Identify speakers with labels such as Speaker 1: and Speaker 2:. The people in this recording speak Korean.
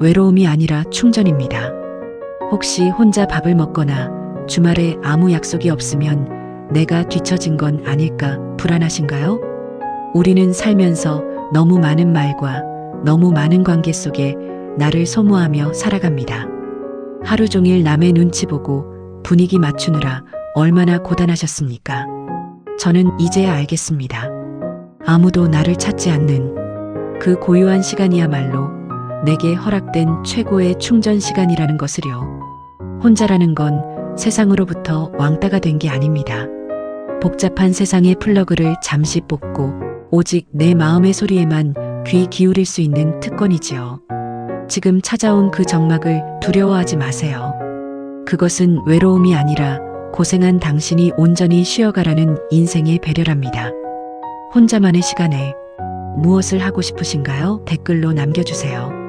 Speaker 1: 외로움이 아니라 충전입니다. 혹시 혼자 밥을 먹거나 주말에 아무 약속이 없으면 내가 뒤처진 건 아닐까 불안하신가요? 우리는 살면서 너무 많은 말과 너무 많은 관계 속에 나를 소모하며 살아갑니다. 하루 종일 남의 눈치 보고 분위기 맞추느라 얼마나 고단하셨습니까? 저는 이제야 알겠습니다. 아무도 나를 찾지 않는 그 고요한 시간이야말로 내게 허락된 최고의 충전 시간이라는 것을요. 혼자라는 건 세상으로부터 왕따가 된 게 아닙니다. 복잡한 세상의 플러그를 잠시 뽑고 오직 내 마음의 소리에만 귀 기울일 수 있는 특권이지요. 지금 찾아온 그 정막을 두려워하지 마세요. 그것은 외로움이 아니라 고생한 당신이 온전히 쉬어가라는 인생의 배려랍니다. 혼자만의 시간에 무엇을 하고 싶으신가요? 댓글로 남겨주세요.